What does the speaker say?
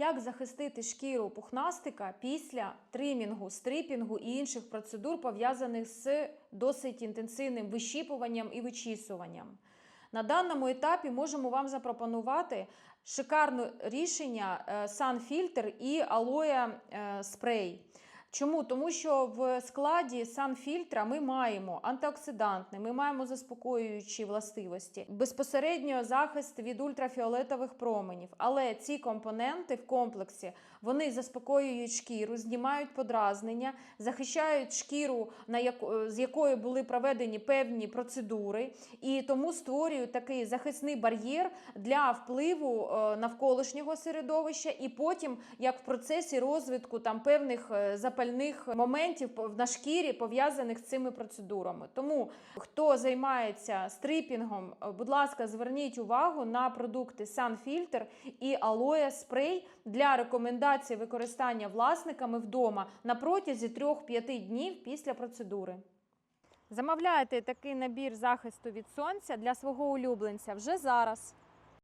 Як захистити шкіру пухнастика після тримінгу, стрипінгу і інших процедур, пов'язаних з досить інтенсивним вищіпуванням і вичісуванням? На даному етапі можемо вам запропонувати шикарне рішення санфільтр і алоє е, спрей. Чому? Тому що в складі санфільтра ми маємо антиоксидантний, ми маємо заспокоюючі властивості, безпосередньо захист від ультрафіолетових променів. Але ці компоненти в комплексі вони заспокоюють шкіру, знімають подразнення, захищають шкіру, на яко- з якою були проведені певні процедури, і тому створюють такий захисний бар'єр для впливу е, навколишнього середовища, і потім, як в процесі розвитку там певних е, запальних моментів на шкірі пов'язаних з цими процедурами. Тому хто займається стрипінгом, е, будь ласка, зверніть увагу на продукти Sunfilter і Aloe Spray для рекомендацій використання власниками вдома на протязі 3-5 днів після процедури. Замовляйте такий набір захисту від сонця для свого улюбленця вже зараз.